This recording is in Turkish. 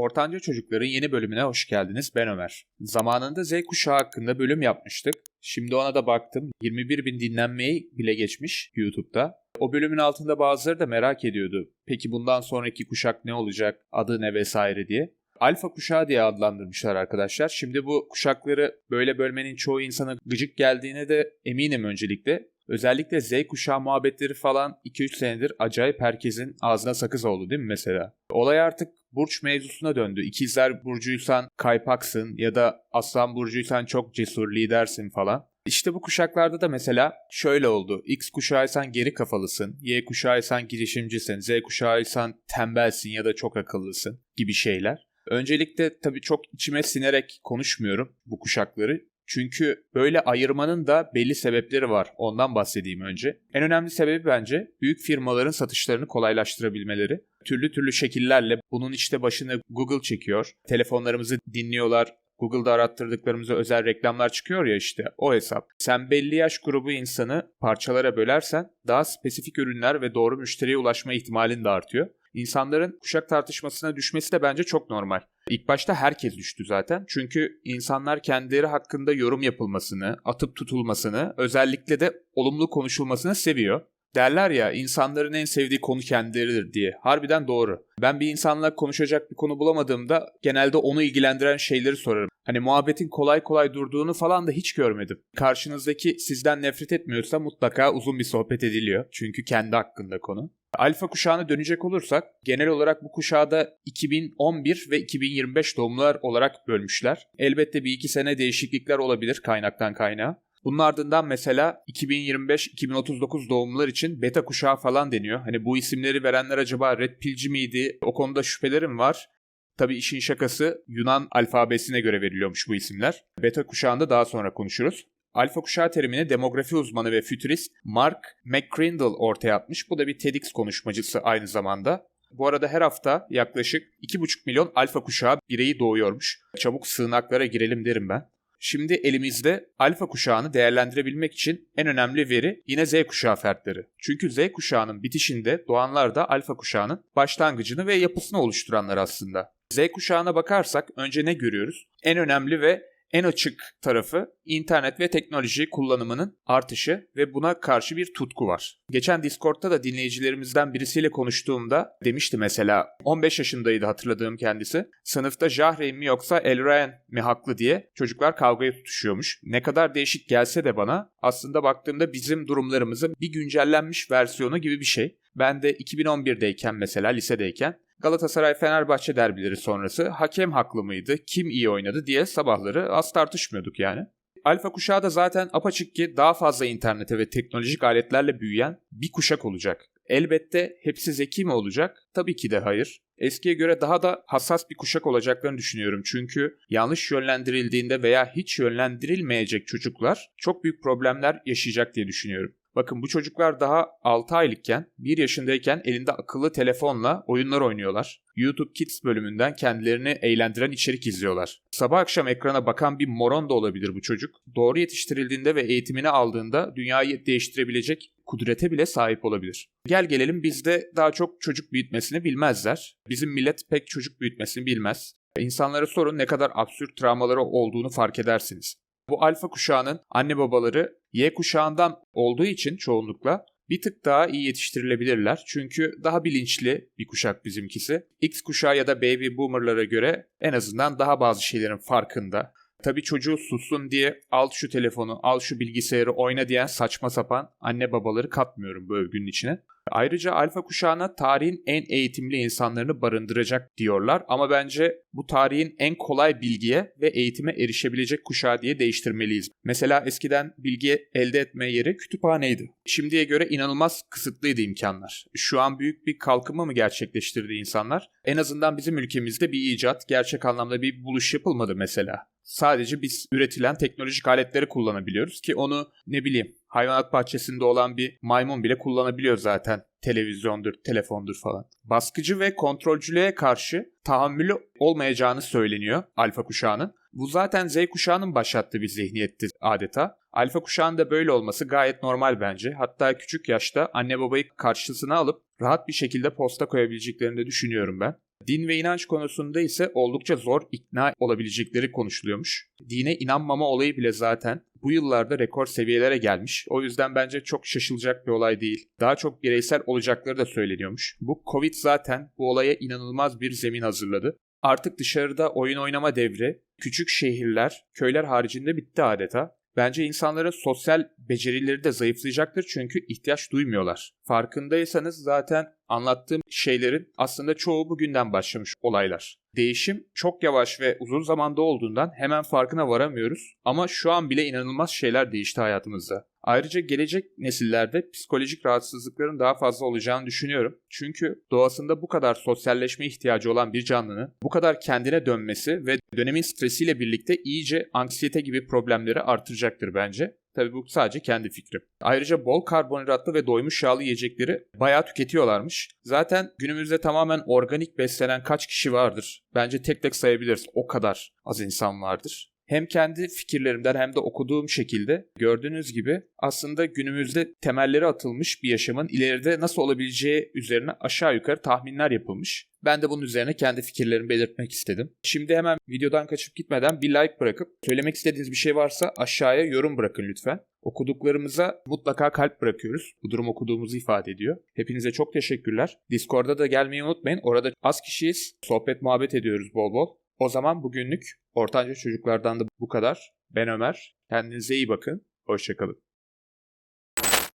Ortanca Çocukların yeni bölümüne hoş geldiniz. Ben Ömer. Zamanında Z kuşağı hakkında bölüm yapmıştık. Şimdi ona da baktım. 21 bin dinlenmeyi bile geçmiş YouTube'da. O bölümün altında bazıları da merak ediyordu. Peki bundan sonraki kuşak ne olacak, adı ne vesaire diye. Alfa kuşağı diye adlandırmışlar arkadaşlar. Şimdi bu kuşakları böyle bölmenin çoğu insana gıcık geldiğine de eminim öncelikle. Özellikle Z kuşağı muhabbetleri falan 2-3 senedir acayip herkesin ağzına sakız oldu değil mi mesela? Olay artık burç mevzusuna döndü. İkizler burcuysan kaypaksın ya da aslan burcuysan çok cesur lidersin falan. İşte bu kuşaklarda da mesela şöyle oldu. X kuşağıysan geri kafalısın, Y kuşağıysan girişimcisin, Z kuşağıysan tembelsin ya da çok akıllısın gibi şeyler. Öncelikle tabii çok içime sinerek konuşmuyorum bu kuşakları. Çünkü böyle ayırmanın da belli sebepleri var. Ondan bahsedeyim önce. En önemli sebebi bence büyük firmaların satışlarını kolaylaştırabilmeleri. Türlü türlü şekillerle bunun işte başını Google çekiyor. Telefonlarımızı dinliyorlar. Google'da arattırdıklarımıza özel reklamlar çıkıyor ya işte o hesap. Sen belli yaş grubu insanı parçalara bölersen daha spesifik ürünler ve doğru müşteriye ulaşma ihtimalin de artıyor. İnsanların kuşak tartışmasına düşmesi de bence çok normal. İlk başta herkes düştü zaten. Çünkü insanlar kendileri hakkında yorum yapılmasını, atıp tutulmasını, özellikle de olumlu konuşulmasını seviyor. Derler ya insanların en sevdiği konu kendileridir diye. Harbiden doğru. Ben bir insanla konuşacak bir konu bulamadığımda genelde onu ilgilendiren şeyleri sorarım. Hani muhabbetin kolay kolay durduğunu falan da hiç görmedim. Karşınızdaki sizden nefret etmiyorsa mutlaka uzun bir sohbet ediliyor. Çünkü kendi hakkında konu. Alfa kuşağına dönecek olursak genel olarak bu kuşağı da 2011 ve 2025 doğumlular olarak bölmüşler. Elbette bir iki sene değişiklikler olabilir kaynaktan kaynağa. Bunun ardından mesela 2025-2039 doğumlular için beta kuşağı falan deniyor. Hani bu isimleri verenler acaba red pilci miydi? O konuda şüphelerim var. Tabi işin şakası Yunan alfabesine göre veriliyormuş bu isimler. Beta kuşağında daha sonra konuşuruz. Alfa kuşağı terimini demografi uzmanı ve fütürist Mark McCrindle ortaya atmış. Bu da bir TEDx konuşmacısı aynı zamanda. Bu arada her hafta yaklaşık 2,5 milyon alfa kuşağı bireyi doğuyormuş. Çabuk sığınaklara girelim derim ben. Şimdi elimizde alfa kuşağını değerlendirebilmek için en önemli veri yine Z kuşağı fertleri. Çünkü Z kuşağının bitişinde doğanlar da alfa kuşağının başlangıcını ve yapısını oluşturanlar aslında. Z kuşağına bakarsak önce ne görüyoruz? En önemli ve en açık tarafı internet ve teknoloji kullanımının artışı ve buna karşı bir tutku var. Geçen Discord'ta da dinleyicilerimizden birisiyle konuştuğumda demişti mesela 15 yaşındaydı hatırladığım kendisi. Sınıfta Jahreyn mi yoksa Elraen mi haklı diye çocuklar kavgaya tutuşuyormuş. Ne kadar değişik gelse de bana aslında baktığımda bizim durumlarımızın bir güncellenmiş versiyonu gibi bir şey. Ben de 2011'deyken mesela lisedeyken Galatasaray-Fenerbahçe derbileri sonrası hakem haklı mıydı, kim iyi oynadı diye sabahları az tartışmıyorduk yani. Alfa kuşağı da zaten apaçık ki daha fazla internete ve teknolojik aletlerle büyüyen bir kuşak olacak. Elbette hepsi zeki mi olacak? Tabii ki de hayır. Eskiye göre daha da hassas bir kuşak olacaklarını düşünüyorum. Çünkü yanlış yönlendirildiğinde veya hiç yönlendirilmeyecek çocuklar çok büyük problemler yaşayacak diye düşünüyorum. Bakın bu çocuklar daha 6 aylıkken, 1 yaşındayken elinde akıllı telefonla oyunlar oynuyorlar. YouTube Kids bölümünden kendilerini eğlendiren içerik izliyorlar. Sabah akşam ekrana bakan bir moron da olabilir bu çocuk. Doğru yetiştirildiğinde ve eğitimini aldığında dünyayı değiştirebilecek kudrete bile sahip olabilir. Gel gelelim bizde daha çok çocuk büyütmesini bilmezler. Bizim millet pek çocuk büyütmesini bilmez. İnsanlara sorun ne kadar absürt travmaları olduğunu fark edersiniz. Bu alfa kuşağının anne babaları Y kuşağından olduğu için çoğunlukla bir tık daha iyi yetiştirilebilirler. Çünkü daha bilinçli bir kuşak bizimkisi. X kuşağı ya da baby boomerlara göre en azından daha bazı şeylerin farkında. Tabii çocuğu sussun diye al şu telefonu, al şu bilgisayarı oyna diyen saçma sapan anne babaları katmıyorum bu övgünün içine. Ayrıca alfa kuşağına tarihin en eğitimli insanlarını barındıracak diyorlar ama bence bu tarihin en kolay bilgiye ve eğitime erişebilecek kuşağı diye değiştirmeliyiz. Mesela eskiden bilgi elde etme yeri kütüphaneydi. Şimdiye göre inanılmaz kısıtlıydı imkanlar. Şu an büyük bir kalkınma mı gerçekleştirdi insanlar? En azından bizim ülkemizde bir icat, gerçek anlamda bir buluş yapılmadı mesela. Sadece biz üretilen teknolojik aletleri kullanabiliyoruz ki onu ne bileyim hayvanat bahçesinde olan bir maymun bile kullanabiliyor zaten. Televizyondur, telefondur falan. Baskıcı ve kontrolcülüğe karşı tahammülü olmayacağını söyleniyor alfa kuşağının. Bu zaten Z kuşağının başlattığı bir zihniyetti adeta. Alfa kuşağında böyle olması gayet normal bence. Hatta küçük yaşta anne babayı karşısına alıp rahat bir şekilde posta koyabileceklerini de düşünüyorum ben. Din ve inanç konusunda ise oldukça zor ikna olabilecekleri konuşuluyormuş. Dine inanmama olayı bile zaten bu yıllarda rekor seviyelere gelmiş. O yüzden bence çok şaşılacak bir olay değil. Daha çok bireysel olacakları da söyleniyormuş. Bu Covid zaten bu olaya inanılmaz bir zemin hazırladı. Artık dışarıda oyun oynama devri, küçük şehirler, köyler haricinde bitti adeta. Bence insanların sosyal becerileri de zayıflayacaktır çünkü ihtiyaç duymuyorlar. Farkındaysanız zaten anlattığım şeylerin aslında çoğu bugünden başlamış olaylar. Değişim çok yavaş ve uzun zamanda olduğundan hemen farkına varamıyoruz ama şu an bile inanılmaz şeyler değişti hayatımızda. Ayrıca gelecek nesillerde psikolojik rahatsızlıkların daha fazla olacağını düşünüyorum. Çünkü doğasında bu kadar sosyalleşme ihtiyacı olan bir canlının bu kadar kendine dönmesi ve dönemin stresiyle birlikte iyice anksiyete gibi problemleri artıracaktır bence. Tabii bu sadece kendi fikrim. Ayrıca bol karbonhidratlı ve doymuş yağlı yiyecekleri bayağı tüketiyorlarmış. Zaten günümüzde tamamen organik beslenen kaç kişi vardır? Bence tek tek sayabiliriz. O kadar az insan vardır. Hem kendi fikirlerimden hem de okuduğum şekilde gördüğünüz gibi aslında günümüzde temelleri atılmış bir yaşamın ileride nasıl olabileceği üzerine aşağı yukarı tahminler yapılmış. Ben de bunun üzerine kendi fikirlerimi belirtmek istedim. Şimdi hemen videodan kaçıp gitmeden bir like bırakıp söylemek istediğiniz bir şey varsa aşağıya yorum bırakın lütfen. Okuduklarımıza mutlaka kalp bırakıyoruz. Bu durum okuduğumuzu ifade ediyor. Hepinize çok teşekkürler. Discord'a da gelmeyi unutmayın. Orada az kişiyiz. Sohbet muhabbet ediyoruz bol bol. O zaman bugünlük ortanca çocuklardan da bu kadar. Ben Ömer. Kendinize iyi bakın. Hoşçakalın.